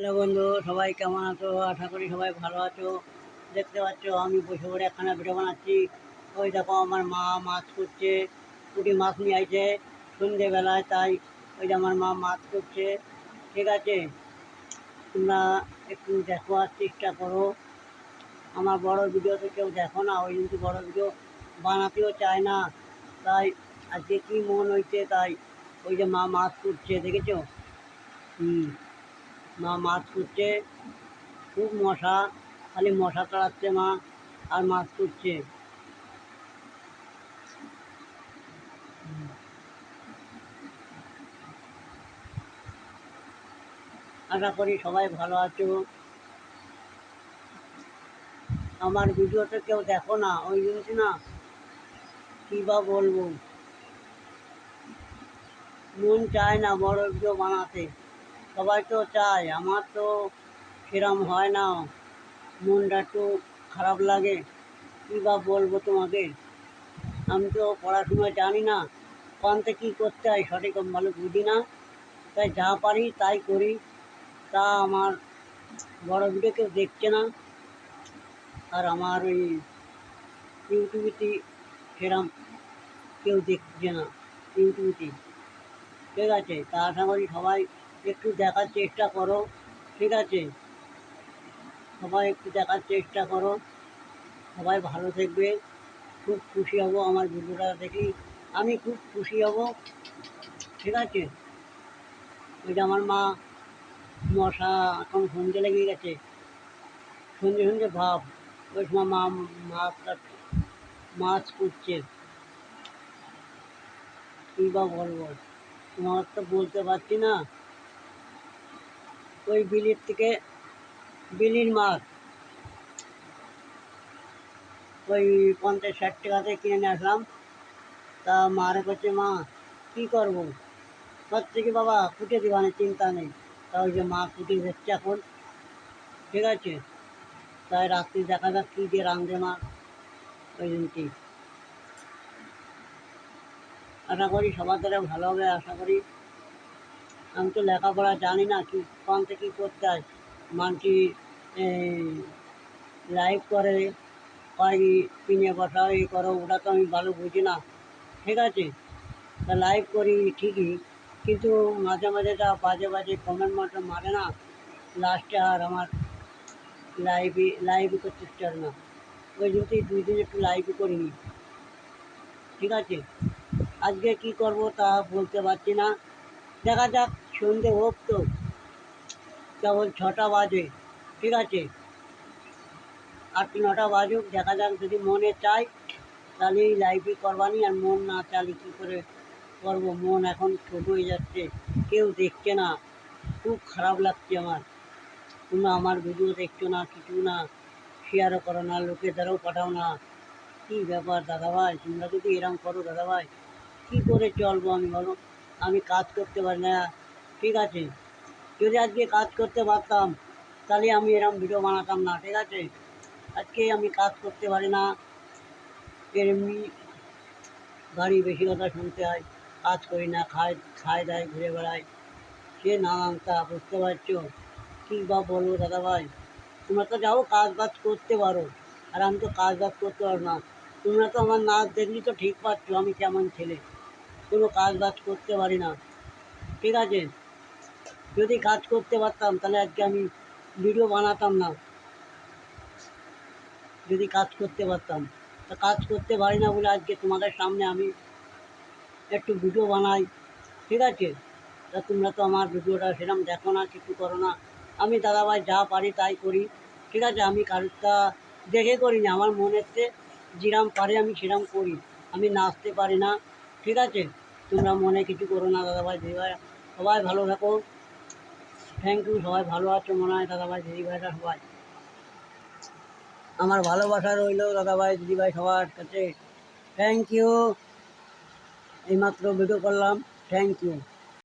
Hello বন্ধু, সবাই কেমন আছো? আশা করি সবাই ভালো আছো। দেখতে পাচ্ছ, আমি বসে পড়ে একখানা ভিডিও বানাচ্ছি। ওই দেখো, আমার মা মাছ করছে পুঁটি মাছ নিয়ে আইছে সন্ধেবেলায়, তাই ওই যে আমার মা মাছ করছে। ঠিক আছে, তোমরা একটু দেখবার চেষ্টা করো। আমার বড় ভিডিও তো কেউ দেখো না, ওই কিন্তু বড় ভিডিও বানাতেও চায় না। তাই আজকে কী মন হয়েছে তাই ওই যে মা মাছ করছে, দেখেছ? হুম। মা মাছ করছে, খুব মশা, খালি মশা তাড়াচ্ছে মা আর মাছ করছে। আশা করি সবাই ভালো আছো। আমার ভিডিওতে কেউ দেখো না, ওই জিনিস না, কী বা বলব? মন চায় না বড় ভিডিও বানাতে। সবাই তো চায়, আমার তো সেরম হয় না। মনটা একটু খারাপ লাগে। কী বা বলব তোমাকে আমি তো পড়াশোনা জানি না, কোনতে কী করতে হয় সঠিক ভালো বুঝি না। তাই যা পারি তাই করি, তা আমার বড় ভিডিও কেউ দেখছে না। আর আমার ওই ইউটিউবেতে সেরম কেউ দেখছে না ইউটিউবেতে ঠিক আছে তা আশা করি সবাই একটু দেখার চেষ্টা করো, ঠিক আছে? সবাই একটু দেখার চেষ্টা করো। সবাই ভালো থাকবে। খুব খুশি হব আমার ভিডিওটা দেখি। আমি খুব খুশি হব, ঠিক আছে? যে আমার মা, মশা এখন সন্ধে লেগে গেছে। সন্ধে সন্ধে ভাব। ওই সময় মা মাছ কাট- মাছ করছে কী বা বলব? তোমার তো বলতে পারছি না। ওই বিলির থেকে, বিলির মাছ ওই পঞ্চাশ ষাট টাকাতে কিনে নিয়ে আসলাম। তা মারে করছে মা, কী করব? হচ্ছে কি বাবা কুটে দিবানে চিন্তা নেই। তা ওই যে মা কুটে দিচ্ছে এখন। ঠিক আছে? তাই রাত্রি দেখা যাক কী দিয়ে রাঁধবে মা ওই দিনটি। আশা করি সবার দ্বারা ভালো হবে, আশা করি। আমি তো লেখাপড়া জানি না কি, কোন থেকে কী করতে হয়। মানছি লাইভ করে, হয় কিনে বসাও এই করো, ওটা তো আমি ভালো বুঝি না। ঠিক আছে? তা লাইভ করি ঠিকই, কিন্তু মাঝে মাঝে যা বাজে বাজে কমেন্ট মাটা মারে না। লাস্টে আর আমার লাইভই লাইভই করতে চার না। ওই জন্যই দুই দিন একটু লাইভই করিনি। ঠিক আছে? আজকে কি করব তা বলতে পারছি না। দেখা যাক। সন্ধে হোক তো কেবল ছটা বাজে, ঠিক আছে? আট নটা বাজুক, দেখা যাক যদি মনে চাই তাহলে এই লাইভই করবানি, আর মন না চালি কী করে করব? মন এখন ছোট হয়ে যাচ্ছে, কেউ দেখছে না। খুব খারাপ লাগছে আমার। তোমরা আমার ভিডিও দেখছ না, কিছু না শেয়ারও করো না, লোকের দ্বারাও পাঠাও না। কী ব্যাপার দাদাভাই? তোমরা যদি এরম করো দাদাভাই, কী করে চলবো আমি বলো? আমি কাজ করতে পারি না। ঠিক আছে। যদি আজকে কাজ করতে পারতাম, তাহলে আমি এরম ভিডিও বানাতাম না, ঠিক আছে? আজকে আমি কাজ করতে পারি না। এমনি গাড়ি বেশি কথা শুনতে হয়, কাজ করি না, খায় খায় দায়, ঘুরে বেড়ায়। সে নানান তা বুঝতে পারছ? কী বা বলব দাদাভাই? তোমরা তো যাও কাজ বাজ করতে পারো। আর আমি তো কাজ বাজ করতে পারো না। তোমরা তো আমার নাচ দেখলি তো ঠিক পাচ্ছ, আমি কেমন ছেলে। কোনো কাজ বাজ করতে পারি না। ঠিক আছে? যদি কাজ করতে পারতাম, তাহলে আজকে আমি ভিডিও বানাতাম না। যদি কাজ করতে পারতাম। তা কাজ করতে পারি না বলে আজকে তোমাদের সামনে আমি একটু ভিডিও বানাই। ঠিক আছে? তা তোমরা তো আমার ভিডিওটা সেরকম দেখো না, কিছু করো না। আমি দাদাভাই যা পারি তাই করি। ঠিক আছে? আমি কারোরটা দেখে করি না। আমার মনেতে যেরাম পারে আমি সেরাম করি। আমি নাচতে পারি না। ঠিক আছে? তোমরা মনে কিছু করো না দাদাভাই দিদিভাই। সবাই ভালো থাকো। থ্যাংক ইউ সবাই ভালো আছো, মনে হয় দাদাভাই, দিদিভাইরা সবাই। আমার ভালোবাসা রইল দাদাভাই, দিদিভাই সবার কাছে। থ্যাংক ইউ এইমাত্র ভিডিও করলাম। Thank you